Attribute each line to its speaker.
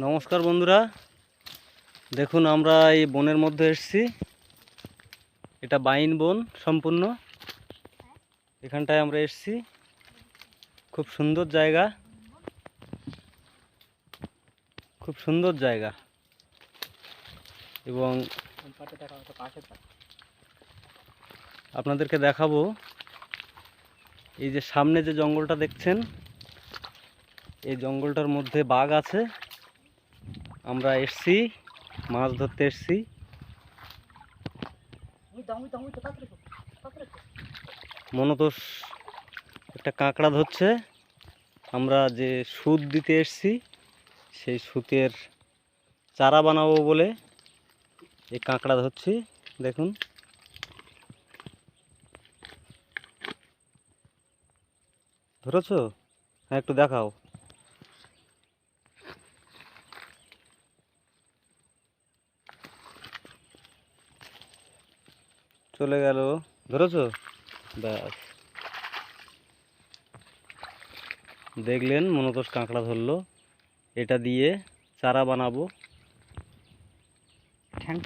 Speaker 1: নমস্কার বন্ধুরা। দেখুন, আমরা এই বনের মধ্যে এসেছি। এটা বাইন বন সম্পূর্ণ। এখানটায় আমরা এসছি। খুব সুন্দর জায়গা। খুব সুন্দর জায়গা। এবং আপনাদেরকে দেখাবো, এই যে সামনে যে জঙ্গলটা দেখছেন, এই জঙ্গলটার মধ্যে বাঘ আছে। আমরা এসছি মাছ ধরতে এসছি। মনতোষ একটা কাঁকড়া ধরছে। আমরা যে সুদ দিতে এসছি সেই সুতের চারা বানাবো বলে এই কাঁকড়া ধরছি দেখুন। ধরেছো? হ্যাঁ একটু দেখাও। চলে গেল। ধরেছো? ব্যাস। দেখলেন মনতোষ কাঁকড়া ধরলো। এটা দিয়ে চারা বানাবো।